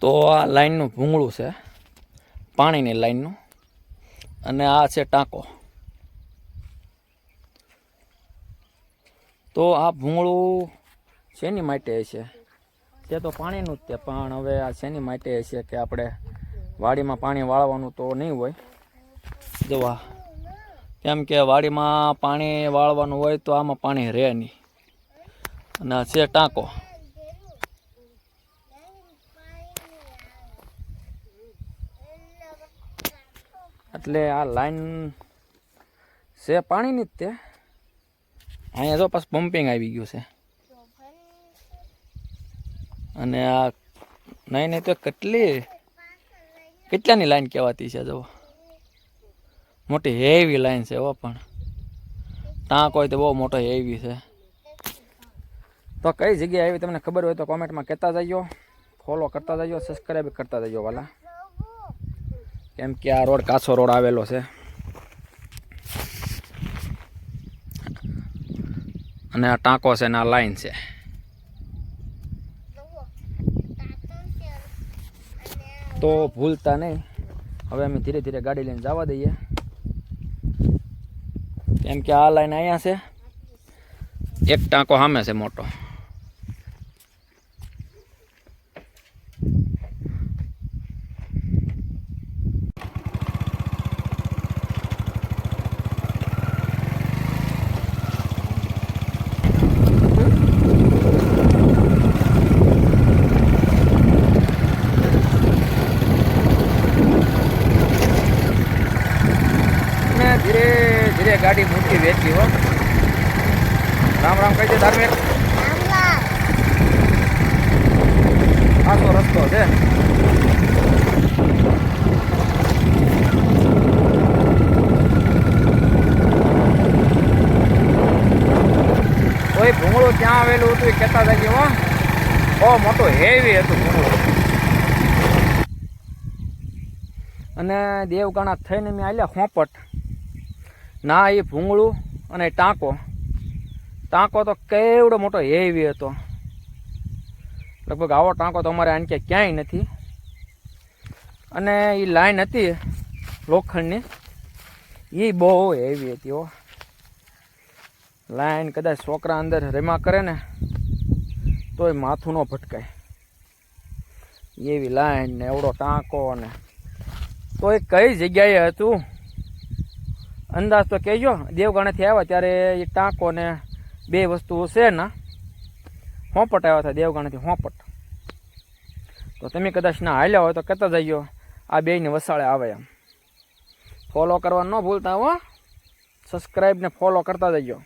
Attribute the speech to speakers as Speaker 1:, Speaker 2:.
Speaker 1: તો આ લાઈનનું ભૂંગળું છે, પાણીની લાઈનનું, અને આ છે ટાંકો. તો આ ભૂંગળું શેની માટે છે? તે તો પાણીનું જ તે પણ હવે આ શેની માટે છે કે આપણે વાડીમાં પાણી વાળવાનું તો નહીં હોય? જોવા કેમ કે વાડીમાં પાણી વાળવાનું હોય તો આમાં પાણી રહે નહીં. અને છે ટાંકો. એટલે આ લાઈન છે પાણીની જ તે. અહીંયા જો પાછું પમ્પિંગ આવી ગયું છે. અને આ નહીં નહીં તો કેટલી, કેટલાની લાઈન કહેવાતી છે, જો. મોટી હેવી લાઈન છે, હો, પણ. ટાંક હોય તો બહુ મોટો હેવી છે. તો કઈ જગ્યાએ આવી, તમને ખબર હોય તો કોમેન્ટમાં કહેતા જજો. ફોલો કરતા જજો સબસ્ક્રાઈબ કરતા જજો, વાલા. કેમ કે આ રોડ કાચો રોડ આવેલો છે. અને આ ટાંકો છે ને આ લાઈન છે. તો ભૂલતા નહીં. હવે અમે ધીરે ધીરે ગાડી લઈને જવા દઈએ. કેમ કે આ લાઈન અહીંયા છે. એક ટાંકો સામે છે મોટો ને ધીરે ધીરે ગાડી મૂકી વેચી હો. રામ રામ કહી દે ધાર્મિક. આખો રસ્તો છે. કોઈ ભૂંગળું ત્યાં આવેલું હતું એ કહેતા હતા કે હો મોટો હેવી હતું ભૂંગળું. અને દેવગાણા થઈને મેં આલ્યા ખોપટ ના એ ભૂંગળું અને ટાંકો. ટાંકો તો કેવડો મોટો હેવી હતો. લગભગ આવો ટાંકો તો અમારે આને ક્યાંય નથી. અને એ લાઈન હતી લોખંડની. એ બહુ હેવી હતી હો. લાઈન કદાચ છોકરા અંદર રેમા કરે ને, તોય માથું ન ભટકાય. એવી લાઈન ને એવડો ટાંકો ને. તો એ કઈ જગ્યાએ હતું? અંદાજ તો કહેજો. દેવગણેથી આવ્યા ત્યારે એ ટાંકો ને બે વસ્તુઓ છે ને, હોંપટ આવ્યા હતા દેવગણેથી હોંપટ. તો તમે કદાચ ના હાલ્યા હોય તો કહેતા જઈયો આ બેયને વસાળે આવે એમ. ફોલો કરવા ન ભૂલતા હો. સબસ્ક્રાઈબ ને ફોલો કરતા જઈયો